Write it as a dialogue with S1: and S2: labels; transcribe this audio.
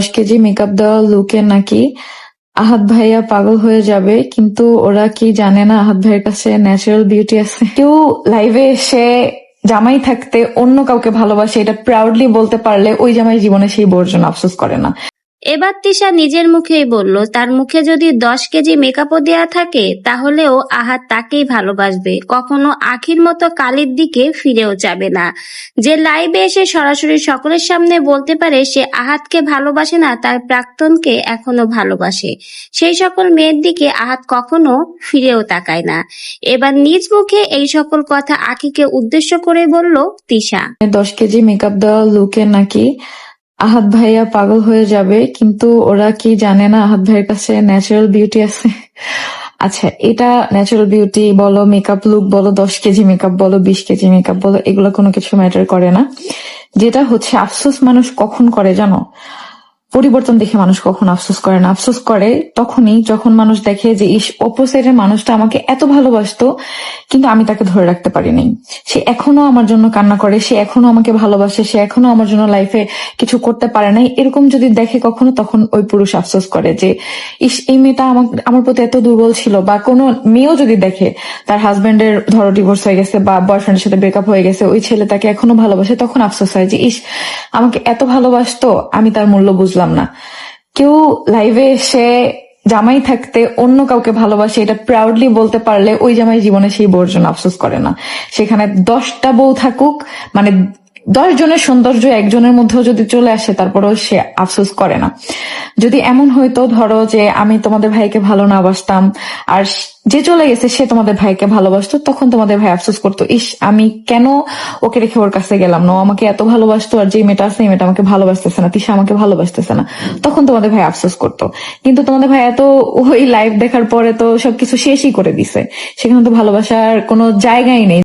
S1: দশ KG makeup দেওয়া লুকে নাকি আহাত ভাইয়া পাগল হয়ে যাবে, কিন্তু ওরা কি জানে না আহাত ভাইয়ের কাছে ন্যাচারাল বিউটি আছে। কেউ লাইভে এসে জামাই থাকতে অন্য কাউকে ভালোবাসে, এটা প্রাউডলি বলতে পারলে ওই জামাই জীবনে সেই বর্জন আফসোস করে না।
S2: এবার তিশা নিজের মুখেই বলল, তার মুখে যদি দশ কেজি মেকআপও দেয়া থাকে তাহলেও আহাত তাকেই ভালোবাসবে। কখনো আখির মতো কালির দিকে ফিরেও যাবে না। যে লাইভে এসে সরাসরি সকলের সামনে বলতে পারে, সে আহাতকে ভালোবাসে না, তার প্রাক্তনকে এখনও ভালোবাসে। সেই সকল মেয়ের দিকে আহাত কখনো ফিরেও তাকায় না। এবার নিজ মুখে এই সকল কথা আখিকে উদ্দেশ্য করে বলল, তিশা।
S1: দশ কেজি মেকআপ দেওয়া লুকে নাকি আহাত ভাইয়া পাগল হয়ে যাবে, কিন্তু ওরা কি জানে না আহাত ভাইয়ের কাছে ন্যাচারাল বিউটি আছে? আচ্ছা এটা ন্যাচারাল বিউটি বলো মেকআপ লুক বলো, দশ কেজি মেকআপ বলো, বিশ কেজি মেকআপ বলো, এগুলো কোনো কিছু ম্যাটার করে না। যেটা হচ্ছে, আফসোস মানুষ কখন করে জানো? পরিবর্তন দেখে মানুষ কখন আফসোস করে না। আফসোস করে তখনই যখন মানুষ দেখে যে, ইস অপোসাইডের মানুষটা আমাকে এত ভালোবাসতো, কিন্তু আমি তাকে ধরে রাখতে পারিনি সে এখনও আমার জন্য কান্না করে, সে এখনও আমাকে ভালোবাসে, সে এখনও আমার জন্য লাইফে কিছু করতে পারে নাই। এরকম যদি দেখে কখনো, তখন ওই পুরুষ আফসোস করে যে, ইস, এই মেয়েটা আমার প্রতি এত দুর্বল ছিল। বা কোনো মেয়েও যদি দেখে, তার হাজবেন্ডের ধরো ডিভোর্স হয়ে গেছে বা বয়ফ্রেন্ডের সাথে ব্রেকআপ হয়ে গেছে, ওই ছেলে তাকে এখনও ভালোবাসে, তখন আফসোস হয় যে, ইস, আমাকে এত ভালোবাসতো, আমি তার মূল্য বুঝলাম না। কেউ লাইভে এসে জামাই থাকতে অন্য কাউকে ভালোবাসে, এটা প্রাউডলি বলতে পারলে ওই জামাই জীবনে সেই বর্জন আফসোস করে না। সেখানে দশটা বউ থাকুক মানে দশ জনের সৌন্দর্য একজনের মধ্যেও যদি চলে আসে, তারপরেও সে আফসোস করে না। যদি এমন হইতো, ধরো যে আমি তোমাদের ভাইকে ভালো না বাসতাম, আর যে চলে গেছে সে তোমাদের ভাইকে ভালোবাসতো, তখন তোমাদের ভাই আফসোস করতো, ইস, আমি কেন ওকে রেখে ওর কাছে গেলাম? না আমাকে এত ভালোবাসতো, আর যে মেয়েটা আছে মেয়েটা আমাকে ভালোবাসতেছে না, তিশা আমাকে ভালোবাসতেছে না। তখন তোমাদের ভাই আফসোস করতো। কিন্তু তোমাদের ভাই এত ওই লাইভ দেখার পরে তো সবকিছু শেষই করে দিছে। সেখানে তো ভালোবাসার কোনো জায়গাই নেই।